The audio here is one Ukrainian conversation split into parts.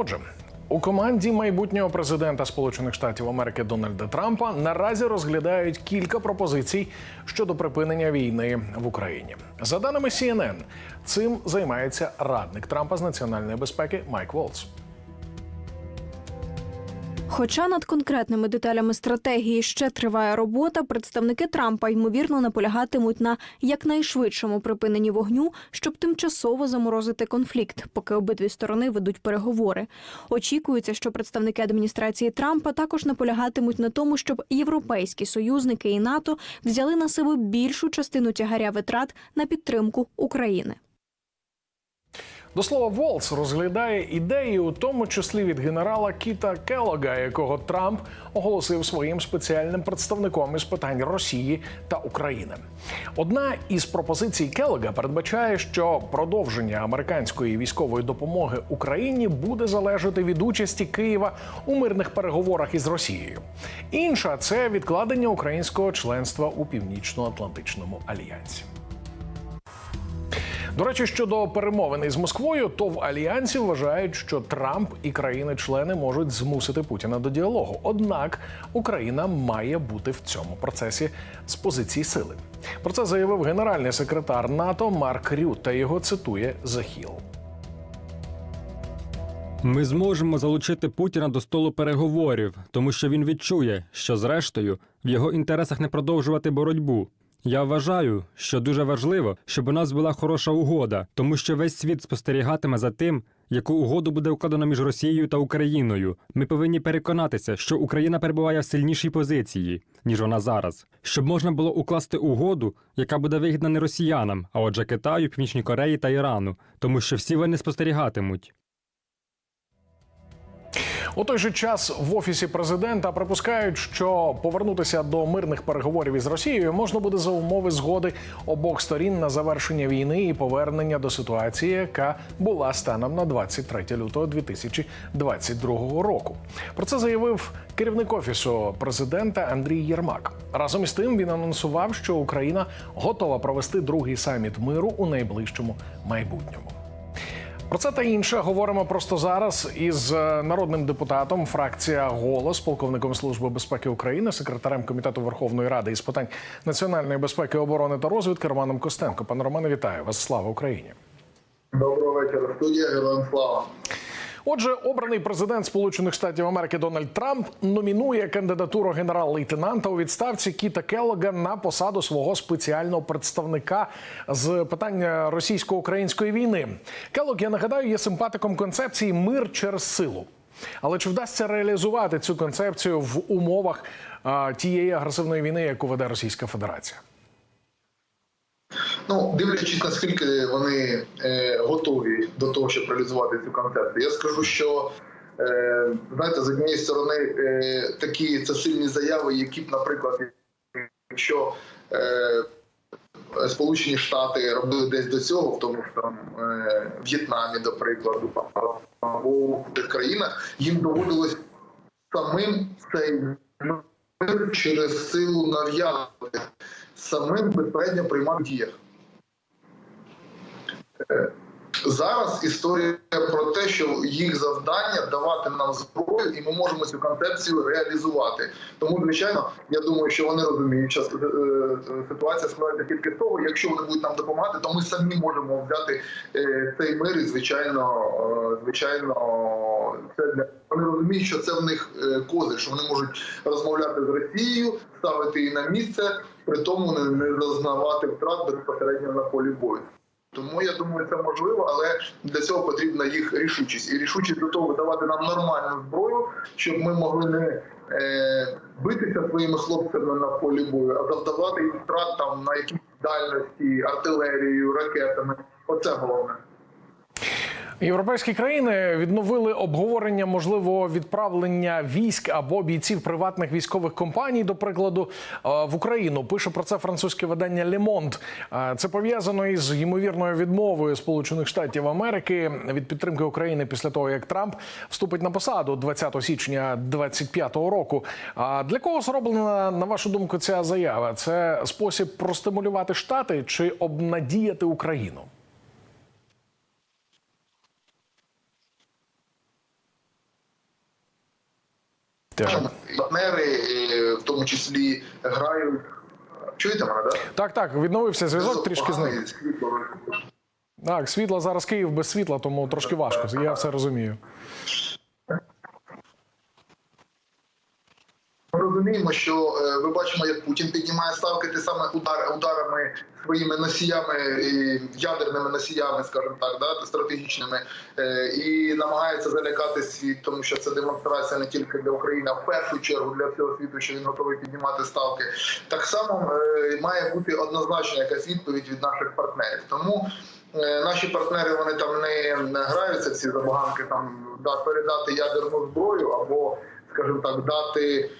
Отже, у команді майбутнього президента Сполучених Штатів Америки Дональда Трампа наразі розглядають кілька пропозицій щодо припинення війни в Україні. За даними CNN, цим займається радник Трампа з національної безпеки Майк Волц. Хоча над конкретними деталями стратегії ще триває робота, представники Трампа ймовірно наполягатимуть на якнайшвидшому припиненні вогню, щоб тимчасово заморозити конфлікт, поки обидві сторони ведуть переговори. Очікується, що представники адміністрації Трампа також наполягатимуть на тому, щоб європейські союзники і НАТО взяли на себе більшу частину тягаря витрат на підтримку України. До слова, Волц розглядає ідеї, у тому числі від генерала Кіта Келлога, якого Трамп оголосив своїм спеціальним представником із питань Росії та України. Одна із пропозицій Келлога передбачає, що продовження американської військової допомоги Україні буде залежати від участі Києва у мирних переговорах із Росією. Інша це відкладення українського членства у Північно-Атлантичному альянсі. До речі, щодо перемовин із Москвою, то в альянсі вважають, що Трамп і країни-члени можуть змусити Путіна до діалогу. Однак Україна має бути в цьому процесі з позиції сили. Про це заявив генеральний секретар НАТО Марк Рют, його цитує Захіл. Ми зможемо залучити Путіна до столу переговорів, тому що він відчує, що зрештою в його інтересах не продовжувати боротьбу. Я вважаю, що дуже важливо, щоб у нас була хороша угода, тому що весь світ спостерігатиме за тим, яку угоду буде укладено між Росією та Україною. Ми повинні переконатися, що Україна перебуває в сильнішій позиції, ніж вона зараз, щоб можна було укласти угоду, яка буде вигідна не росіянам, а отже Китаю, Північній Кореї та Ірану, тому що всі вони спостерігатимуть. У той же час в офісі президента припускають, що повернутися до мирних переговорів із Росією можна буде за умови згоди обох сторін на завершення війни і повернення до ситуації, яка була станом на 23 лютого 2022 року. Про це заявив керівник офісу президента Андрій Єрмак. Разом із тим він анонсував, що Україна готова провести другий саміт миру у найближчому майбутньому. Про це та інше говоримо просто зараз із е, народним депутатом фракція Голос, полковником служби безпеки України, секретарем комітету Верховної Ради із питань національної безпеки, оборони та розвідки Романом Костенко. Пане Романе, вітаю вас! Слава Україні! Доброго вечора, студія Героям Слава. Отже, обраний президент Сполучених Штатів Америки Дональд Трамп номінує кандидатуру генерал-лейтенанта у відставці Кіта Келлога на посаду свого спеціального представника з питання російсько-української війни. Келлог, я нагадаю, є симпатиком концепції мир через силу. Але чи вдасться реалізувати цю концепцію в умовах а, тієї агресивної війни, яку веде Російська Федерація? Ну, дивлячись, наскільки вони е, готові до того, щоб реалізувати цю концепцію, я скажу, що е, знаєте, з однієї сторони е, такі це сильні заяви, які б, наприклад, якщо е, Сполучені Штати робили десь до цього, в тому ж там е, В'єтнамі, до прикладу, або в країнах, їм доводилось самим цей мир через силу нав'язувати, самим безпосередньо приймати діях. Зараз історія про те, що їх завдання давати нам зброю, і ми можемо цю концепцію реалізувати. Тому, звичайно, я думаю, що вони розуміють, що е, ситуація складається тільки з того, якщо вони будуть нам допомагати, то ми самі можемо взяти е, цей мир. І звичайно, е, звичайно, це для вони розуміють, що це в них козир, що вони можуть розмовляти з Росією, ставити її на місце, при тому не зазнавати втрат безпосередньо на полі бою. Тому я думаю, це можливо, але для цього потрібна їх рішучість і рішучість до того давати нам нормальну зброю, щоб ми могли не е, битися своїми хлопцями на полі бою, а завдавати їм втрат там на якісь дальності, артилерією, ракетами. Оце головне. Європейські країни відновили обговорення можливого відправлення військ або бійців приватних військових компаній, до прикладу, е, в Україну. Пише про це французьке видання Лемонт. Це пов'язано із ймовірною відмовою Сполучених Штатів Америки від підтримки України після того, як Трамп вступить на посаду 20 січня 2025 року. А для кого зроблена на вашу думку ця заява? Це спосіб простимулювати штати чи обнадіяти Україну? Теж. партнери, е, в тому числі, грають. Чуєте мене, да? Так, так, відновився зв'язок, трішки. Поганий світло. Так, світло зараз Київ без світла, тому трошки важко. Я все розумію. Ми розуміємо, що е, ми бачимо, як Путін піднімає ставки те саме удар, ударами своїми носіями, е, ядерними носіями, скажімо так, да, стратегічними, е, і намагається залякати світ, тому що це демонстрація не тільки для України, а в першу чергу для всього світу, що він готовий піднімати ставки. Так само е, має бути однозначна якась відповідь від наших партнерів. Тому е, наші партнери вони там не, граються в ці забаганки, там да, передати ядерну зброю або, скажімо так, дати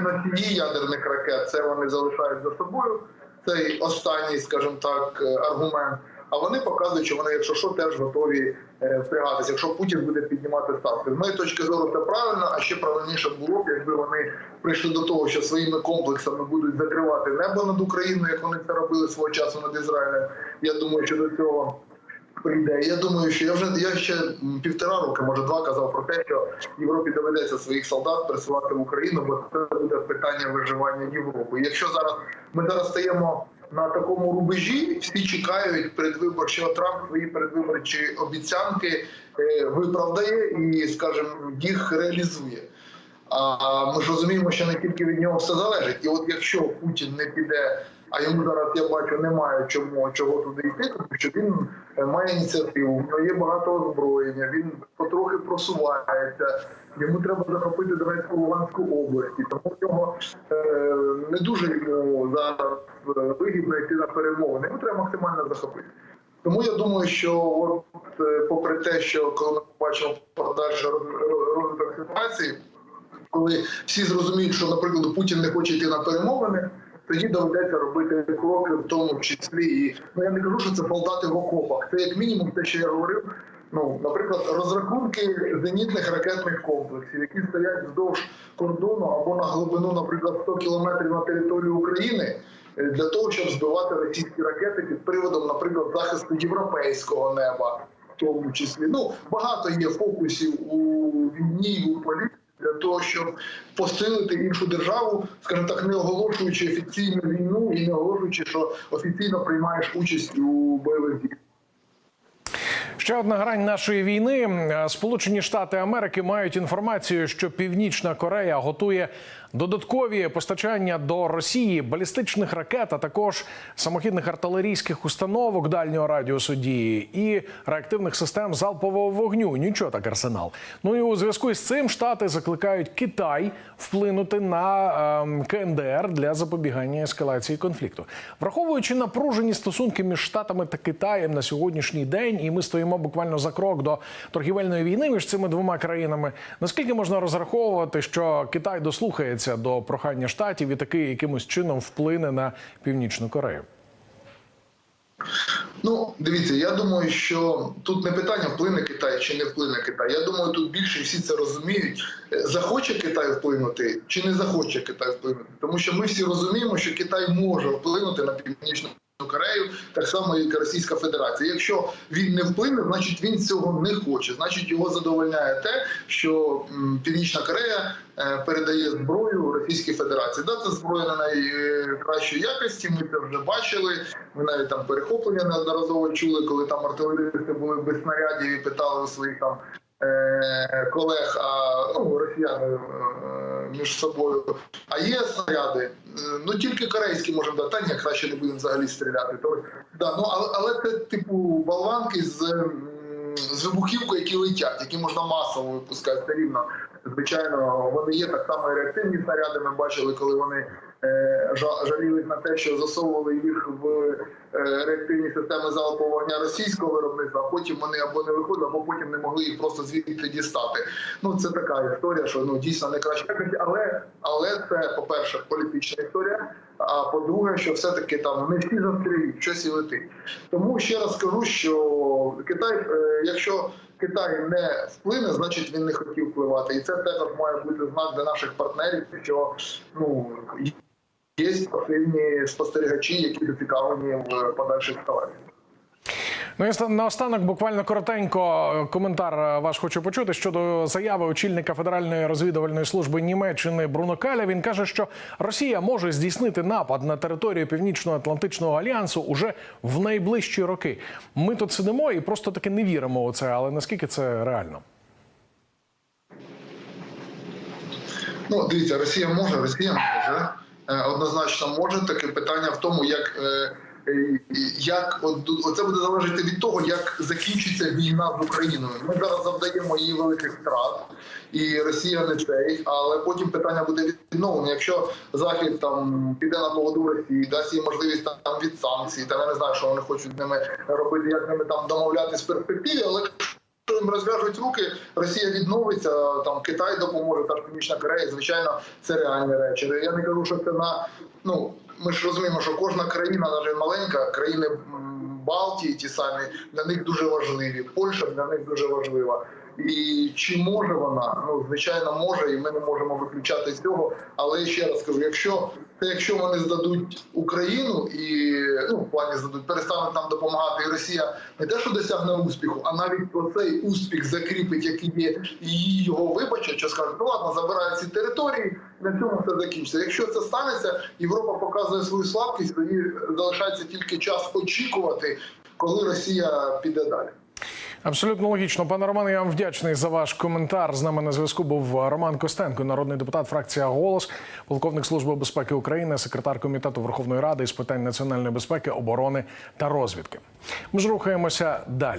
носії ядерних ракет. Це вони залишають за собою. Цей останній, скажімо так, е, аргумент. А вони показують, що вони, якщо що, теж готові е, впрягатися, якщо Путін буде піднімати ставки. З моєї точки зору, це правильно, а ще правильніше було б, якби вони прийшли до того, що своїми комплексами будуть закривати небо над Україною, як вони це робили свого часу над Ізраїлем. Я думаю, що до цього прийде. Я думаю, що я вже я ще півтора роки, може два, казав про те, що Європі доведеться своїх солдат присилати в Україну, бо це буде питання виживання Європи. Якщо зараз ми зараз стаємо на такому рубежі, всі чекають передвибор, що Трамп свої передвиборчі обіцянки е, виправдає і, скажімо, їх реалізує. А ми ж розуміємо, що не тільки від нього все залежить. І от якщо Путін не піде, а йому зараз я бачу, немає чому чого туди йти, тому що він е, має ініціативу, в нього є багато озброєння, він потрохи просувається. Йому треба захопити Донецьку Луганську області, тому в нього е, не дуже йому зараз е, вигідно йти на перемовини. Йому треба максимально захопити. Тому я думаю, що от е, попри те, що коли ми побачимо подальший розвиток ситуації, коли всі зрозуміють, що, наприклад, Путін не хоче йти на перемовини, тоді доведеться робити кроки, в тому числі і ну я не кажу, що це солдати в окопах. Це як мінімум те, що я говорив. Ну, наприклад, розрахунки зенітних ракетних комплексів, які стоять вздовж кордону або на глибину, наприклад, 100 кілометрів на територію України, е, для того, щоб збивати російські ракети під приводом, наприклад, захисту європейського неба, в тому числі. Ну багато є фокусів у війні у політиці для того, щоб посилити іншу державу, скажімо так, не оголошуючи офіційну війну і не оголошуючи, що офіційно приймаєш участь у бойових діях. Ще одна грань нашої війни. Сполучені Штати Америки мають інформацію, що Північна Корея готує додаткові постачання до Росії балістичних ракет, а також самохідних артилерійських установок дальнього радіусу дії і реактивних систем залпового вогню. Нічого так арсенал. Ну і у зв'язку з цим штати закликають Китай вплинути на ем, КНДР для запобігання ескалації конфлікту, враховуючи напружені стосунки між штатами та Китаєм на сьогоднішній день, і ми стоїмо буквально за крок до торгівельної війни між цими двома країнами. Наскільки можна розраховувати, що Китай дослухається до прохання штатів і таки якимось чином вплине на північну Корею? Ну, дивіться, я думаю, що тут не питання вплине Китай чи не вплине Китай. Я думаю, тут більше всі це розуміють. Е, Захоче Китай вплинути чи не захоче Китай вплинути, тому що ми всі розуміємо, що Китай може вплинути на північну. Корею, так само і Російська Федерація. Якщо він не вплине, значить він цього не хоче. Значить, його задовольняє те, що Північна Корея е, передає зброю Російській Федерації. Да, це зброя не найкращої якості. Ми це вже бачили. Ми навіть там перехоплення неодноразово чули, коли там артилеристи були без снарядів і питали у своїх там колег, а ну росіяни е, між собою. А є снаряди. Е, Ну тільки корейські можемо дати. Та ні, краще не будемо взагалі стріляти. То да, ну але, але це типу болванки з, з вибухівкою, які летять, які можна масово випускати рівно. Звичайно, вони є так само і реактивні снаряди. Ми бачили, коли вони е, жалілись на те, що засовували їх в е, реактивні системи залпового вогня російського виробництва, а потім вони або не виходили, або потім не могли їх просто звідти дістати. Ну це така історія, що ну дійсно не краще але але це, по-перше, політична історія. А по-друге, що все-таки там не всі застрілюють, щось і летить. Тому ще раз скажу, що Китай, е, якщо Китай не вплине, значить він не хотів впливати. І це також має бути знак для наших партнерів, що ну є пасивні спостерігачі, які зацікавлені в подальшій ескалації. Ну і наостанок буквально коротенько е, коментар е, ваш хочу почути щодо заяви очільника Федеральної розвідувальної служби Німеччини Бруно Каля. Він каже, що Росія може здійснити напад на територію Північно-Атлантичного альянсу уже в найближчі роки. Ми тут сидимо і просто таки не віримо у це, але наскільки це реально? Ну, дивіться, Росія може, Росія може. Е, Однозначно може. Таке питання в тому, як, е, е, як це буде залежати від того, як закінчиться війна з Україною. Ми зараз завдаємо їй великих втрат, і Росія не цей, але потім питання буде відновлення. Якщо Захід там піде на поводу Росії, дасть їй можливість там, від санкцій, там я не знаю, що вони хочуть з ними робити, як ними там домовлятись в перспективі, але їм розв'яжуть руки, Росія відновиться, там Китай допоможе, та Північна Корея. Звичайно, це реальні речі. Я не кажу, що це на ну ми ж розуміємо, що кожна країна, навіть маленька, країни Балтії, ті самі для них дуже важливі. Польща для них дуже важлива. І чи може вона? Ну звичайно, може, і ми не можемо виключати цього. Але ще раз кажу: якщо це якщо вони здадуть Україну і ну в плані здадуть, перестануть нам допомагати, і Росія не те, що досягне успіху, а навіть оцей успіх закріпить, який є, її його вибачать, що скажуть, ну ладно, забирає ці території, на цьому все закінчиться. Якщо це станеться, Європа показує свою слабкість, тоді залишається тільки час очікувати, коли Росія піде далі. Абсолютно логічно, пане Романе. Я вам вдячний за ваш коментар. З нами на зв'язку був Роман Костенко, народний депутат, фракція Голос, полковник служби безпеки України, секретар комітету Верховної Ради з питань національної безпеки, оборони та розвідки. Ми ж рухаємося далі.